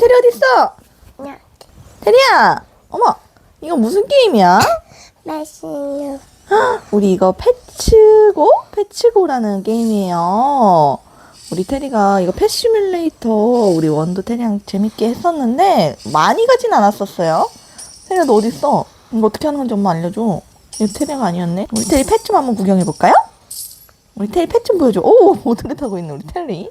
테리 어딨어? 야, 테리야! 어머, 이거 무슨 게임이야? 맛있는 우리 이거 패치고? 패치고라는 게임이에요. 우리 테리가 이거 패시뮬레이터 우리 원도 테리랑 재밌게 했었는데 많이 가진 않았었어요. 테리야 너 어딨어? 이거 어떻게 하는 건지 엄마 알려줘. 이거 테리가 아니었네. 우리 테리 펫 좀 한번 구경해 볼까요? 우리 테리 펫 좀 보여줘. 오 모드를 타고 있는 우리 테리.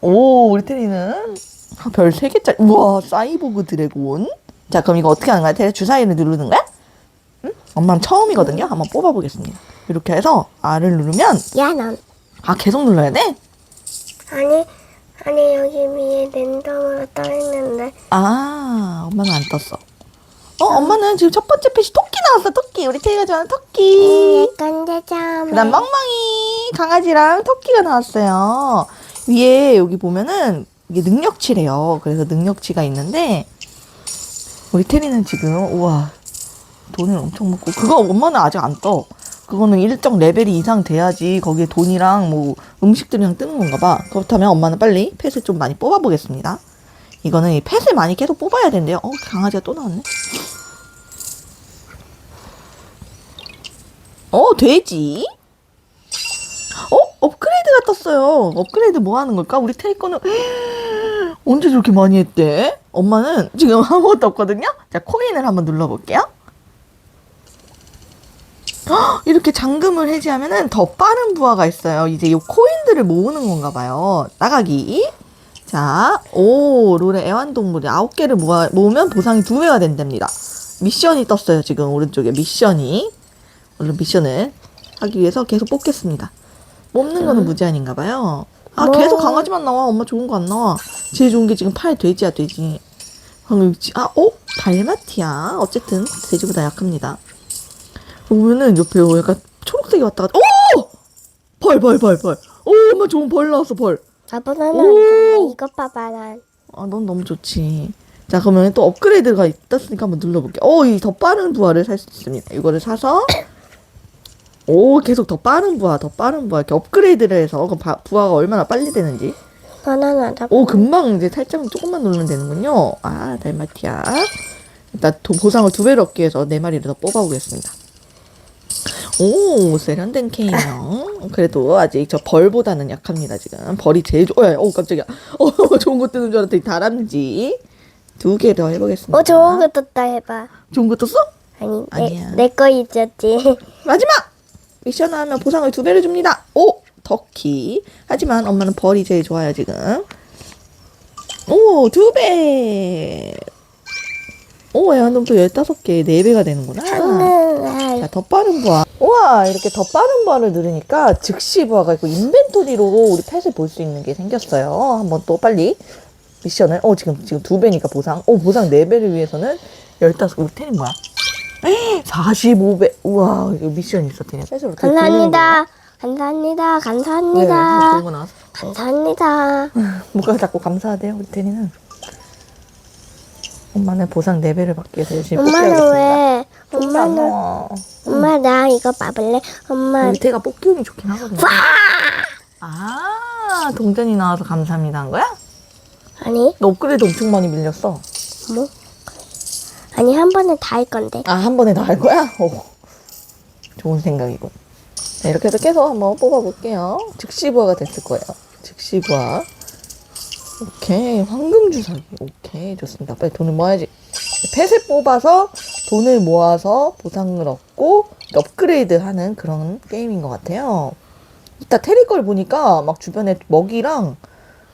오 우리 테리는 아, 별 3개짜리. 우와 사이보그 드래곤. 자 그럼 이거 어떻게 하는 거야? 테리 주사위를 누르는 거야? 응? 엄마는 처음이거든요. 한번 뽑아보겠습니다. 이렇게 해서 R을 누르면 야, 넌아 계속 눌러야 돼? 아니 아니 여기 위에 랜덤으로 떠 있는데 아 엄마는 안 떴어. 어 엄마는 지금 첫 번째 펫이 토끼 나왔어 토끼 우리 테이가 좋아하는 토끼. 대장 그다음 멍멍이 강아지랑 토끼가 나왔어요. 위에 여기 보면은 이게 능력치래요. 그래서 능력치가 있는데 우리 테리는 지금 우와 돈을 엄청 먹고 그거 엄마는 아직 안 떠. 그거는 일정 레벨이 이상 돼야지 거기에 돈이랑 뭐 음식들이랑 뜨는 건가 봐. 그렇다면 엄마는 빨리 펫을 좀 많이 뽑아 보겠습니다. 이거는 이 펫을 많이 계속 뽑아야 된대요. 어, 강아지가 또 나왔네. 어, 돼지? 어? 업그레이드가 떴어요. 업그레이드 뭐 하는 걸까? 우리 테이 거는 언제 저렇게 많이 했대? 엄마는 지금 아무것도 없거든요? 자, 코인을 한번 눌러볼게요. 헉, 이렇게 잠금을 해제하면은 더 빠른 부하가 있어요. 이제 이 코인들을 모으는 건가 봐요. 나가기. 자, 오, 롤의 애완동물이 아홉 개를 모아, 모으면 보상이 두 배가 된답니다. 미션이 떴어요, 지금 오른쪽에 미션이. 얼른 미션을 하기 위해서 계속 뽑겠습니다. 뽑는 거는 무제한인가 봐요. 아, 뭐. 계속 강아지만 나와. 엄마 좋은 거 안 나와. 제일 좋은 게 지금 팔 돼지야, 돼지. 방금, 지- 아, 어? 달마티야. 어쨌든, 돼지보다 약합니다. 보면은 옆에 약간 초록색이 왔다 갔다. 오! 벌, 벌, 벌, 벌. 오, 엄마 좋은 벌 나왔어, 벌. 아빠는 오! 이거 봐봐 난 아, 넌 너무 좋지. 자, 그러면 또 업그레이드가 있었으니까 한번 눌러볼게요. 오, 이더 빠른 부하를 살수 있습니다. 이거를 사서, 오, 계속 더 빠른 부하, 더 빠른 부하. 이렇게 업그레이드를 해서, 그 바- 부하가 얼마나 빨리 되는지. 바나나 다 오, 금방 이제 살짝 조금만 누르면 되는군요. 아, 달마티아. 일단 도- 보상을 두 배로 얻기 위해서 네 마리를 더 뽑아보겠습니다. 오, 세련된 케이형. 그래도 아직 저 벌보다는 약합니다, 지금. 벌이 제일 좋, 어, 오, 깜짝이야. 어, 좋은 거 뜨는 줄 알았더니 다람쥐. 두 개 더 해보겠습니다. 어 좋은 거 떴다 해봐 좋은 거 떴어? 아니 아니야. 내거 있었지 마지막! 미션 하면 보상을 두 배를 줍니다. 오! 터키. 하지만 엄마는 벌이 제일 좋아요, 지금. 오, 두 배! 오, 애완동도 15개, 4배가 되는구나. 하는 자, 더 빠른 부하. 우와, 이렇게 더 빠른 부하를 누르니까 즉시 부하가 있고 인벤토리로 우리 펫을 볼 수 있는 게 생겼어요. 한번 또 빨리 미션을. 어, 지금, 지금 두 배니까 보상. 어, 보상 네 배를 위해서는 15, 우리 템이 뭐야? 45배. 우와, 이거 미션 있어, 어떻게 감사합니다 감사합니다 네, 감사합니다 좋은 거 나왔어. 감사합니다 뭐가 자꾸 감사하대요, 우리 테니는. 엄마는 보상 4배를 받기 위해서 열심히 엄마는 뽑기하겠습니다. 왜 엄마는 엄마는 엄마 나 이거 봐볼래 엄마 우리 태가 뽑기 운이 좋긴 하거든요. 아, 동전이 나와서 감사합니다 한 거야? 아니 너 업그레이드 엄청 많이 밀렸어. 뭐 아니 한 번에 다 할 건데 아, 한 번에 다 할 거야? 오, 좋은 생각이군. 자, 이렇게 해서 계속 한번 뽑아볼게요. 즉시 부하가 됐을 거예요. 즉시 부하. 오케이. 황금 주사기. 오케이. 좋습니다. 빨리 돈을 모아야지. 펫을 뽑아서 돈을 모아서 보상을 얻고 업그레이드 하는 그런 게임인 것 같아요. 이따 테리 걸 보니까 막 주변에 먹이랑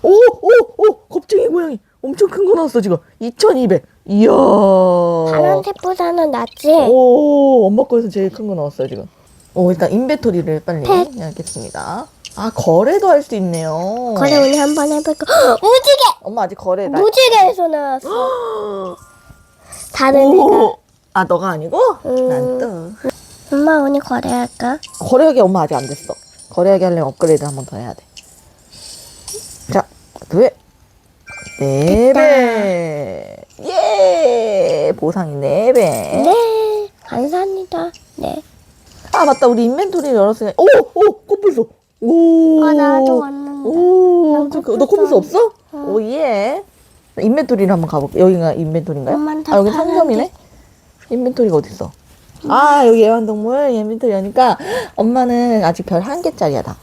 오, 오, 오! 겁쟁이 고양이. 엄청 큰 거 나왔어, 지금. 2200. 이야. 파란색보다는 낫지 오, 엄마 거에서 제일 큰 거 나왔어요, 지금. 오, 일단 인벤토리를 빨리 펫. 해야겠습니다. 아, 거래도 할 수 있네요. 거래 오늘 한번 해볼까 무지개 엄마 아직 거래 나. 무지개에서 나왔어 다른 애가 오! 아, 너가 아니고? 음. 난 또. 엄마 오늘 거래할까 거래하기 엄마 아직 안 됐어. 거래하기 하려면 업그레이드 한 번 더 해야 돼. 자, 두 배. 네 배. 예! 보상이 네 배. 네 감사합니다 네 아, 맞다. 우리 인벤토리를 열었으니. 오! 오! 코뿔소. 오! 아, 나도 왔는데. 오! 난 그, 코뿔소 너 코뿔소 없어? 어. 오, 예. 인벤토리를 한번 가볼게. 여기가 인벤토리인가요? 엄마는 다 아 여기. 상점이네. 인벤토리가 어디 있어? 아 여기 애완동물 인벤토리 하니까 엄마는 아직 별 한 개짜리야 다.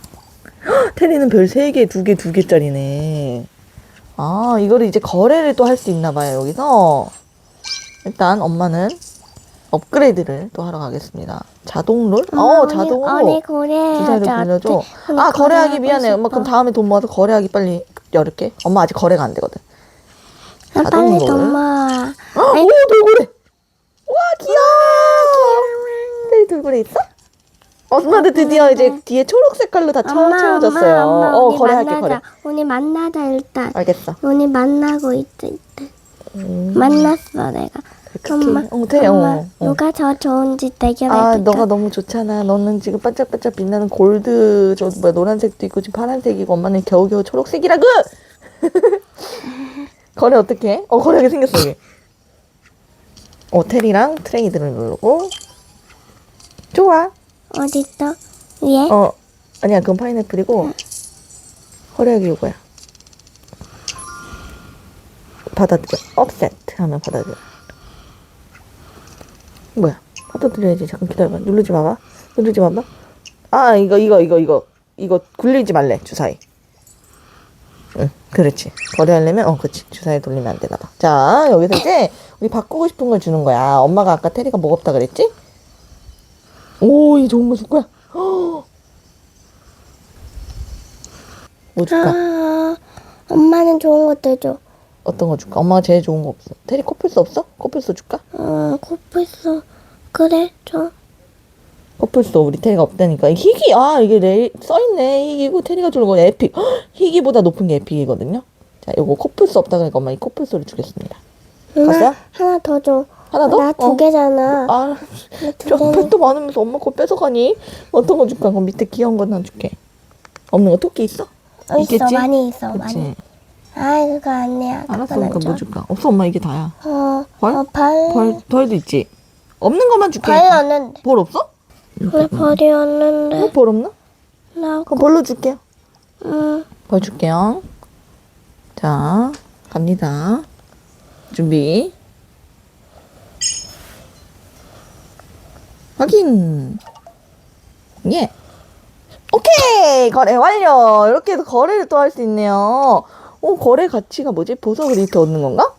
헉, 테리는 별 세 개, 두 개, 두 개짜리네. 아 이거를 이제 거래를 또 할 수 있나 봐요 여기서. 일단 엄마는 업그레이드를 또 하러 가겠습니다. 자동롤? 어 자동으로. 어디 거래 주사위를 돌려줘. 아 거래하기 미안해. 엄마 그럼 다음에 돈 모아서 거래하기 빨리 열을게. 엄마 아직 거래가 안 되거든. 빨리 자동으로. 돈 모아 어, 오 돌고래. 와 귀여워. 테리 돌고래 있어? 엄마도 드디어 이제 뒤에 초록 색깔로 다 채워, 채워졌어요. 엄마, 엄마, 어 우리 거래할게 만나자. 거래. 우리 만나자 일단 알겠어. 우리 만나고 있다 있다 음, 만났어 내가 엄마 어 테리 엄마 어. 어. 누가 더 좋은지 대결해보자 아 너가 너무 좋잖아. 너는 지금 반짝반짝 빛나는 골드 저 뭐야 노란색도 있고 지금 파란색이고 엄마는 겨우겨우 초록색이라고. 거래 어떻게? 해? 어 거래하게 생겼어 이게. 어 테리랑 트레이드를 누르고 좋아. 어딨어? 위에? 어 아니야 그건 파인애플이고 거래하기 요거야. 받아들여. 업셋 하면 받아들여. 뭐야? 받아들여야지. 잠깐 기다려봐. 누르지 마봐. 누르지 마봐. 아 이거 이거 이거 이거 이거 굴리지 말래 주사위. 응, 그렇지. 거래하려면 어, 그렇지. 주사위 돌리면 안 되나 봐. 자 여기서 이제 우리 바꾸고 싶은 걸 주는 거야. 엄마가 아까 테리가 뭐 없다 그랬지? 오, 이 좋은 거 줄 거야. 헉. 뭐 줄까? 아, 엄마는 좋은 것들 줘. 어떤 거 줄까? 엄마가 제일 좋은 거 없어. 테리 코뿔소 없어? 코뿔소 줄까? 어, 코뿔소. 그래, 줘. 코뿔소 우리 테리가 없다니까. 이 희귀 아 이게 레 써있네. 희귀고 테리가 주는 거 에픽. 헉, 희귀보다 높은 게 에픽이거든요. 자, 요거 코뿔소 없다 그러니까 엄마 이 코뿔소를 주겠습니다. 엄마, 갔어요? 하나 더 줘. 하나 더? 나 두 어. 개잖아. 아, 저. 펫도 많으면서 엄마 거 뺏어가니? 어떤 거 줄까? 그럼 밑에 귀여운 거 하나 줄게. 없는 거 토끼 있어? 어, 있어, 있겠지? 많이 있어, 그치. 많이. 아, 그거 아니야. 알았어. 줘. 뭐 줄까? 없어 엄마 이게 다야. 어, 벌? 어, 벌. 벌, 벌도 있지? 없는 것만 줄게. 벌 없는데. 벌 없어? 벌이 없는데. 어, 벌 없나? 나, 그럼 벌로 줄게요. 응. 벌 줄게요. 자, 갑니다. 준비. 확인. 예. 오케이! 거래 완료! 이렇게 해서 거래를 또 할 수 있네요. 오, 거래 가치가 뭐지? 보석을 이렇게 얻는 건가?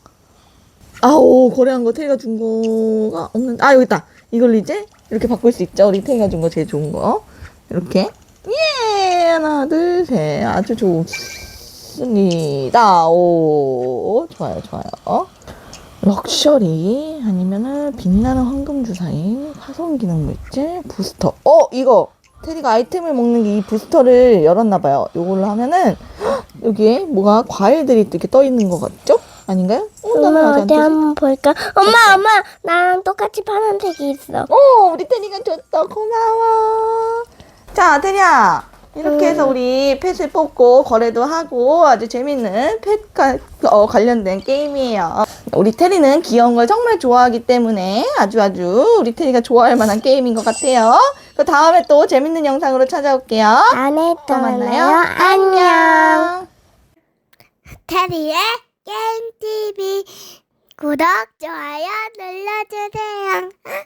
아오, 거래한 거 테이가 준 거가 없는, 아, 여기 있다. 이걸 이제 이렇게 바꿀 수 있죠. 우리 테이가 준 거 제일 좋은 거. 이렇게. 예! 하나, 둘, 셋. 아주 좋습니다. 오, 좋아요, 좋아요. 럭셔리 아니면은 빛나는 황금 주사위 파손 기능 물질 부스터 어 이거 테리가 아이템을 먹는 게 이 부스터를 열었나 봐요 요걸로 하면은 헉, 여기에 뭐가 과일들이 이렇게 떠 있는 것 같죠 아닌가요? 어, 나는 엄마, 아직 안 어디 떠 한번 볼까? 엄마, 엄마, 나랑 똑같이 파란색이 있어. 어, 우리 테리가 줬어. 고마워. 자, 테리야. 이렇게 해서 우리 펫을 뽑고 거래도 하고 아주 재밌는 펫과 어, 관련된 게임이에요. 우리 테리는 귀여운 걸 정말 좋아하기 때문에 아주 아주 우리 테리가 좋아할 만한 게임인 것 같아요. 그 다음에 또 재밌는 영상으로 찾아올게요. 안에 또또 만나요. 안녕. 테리의 게임 TV 구독, 좋아요 눌러주세요.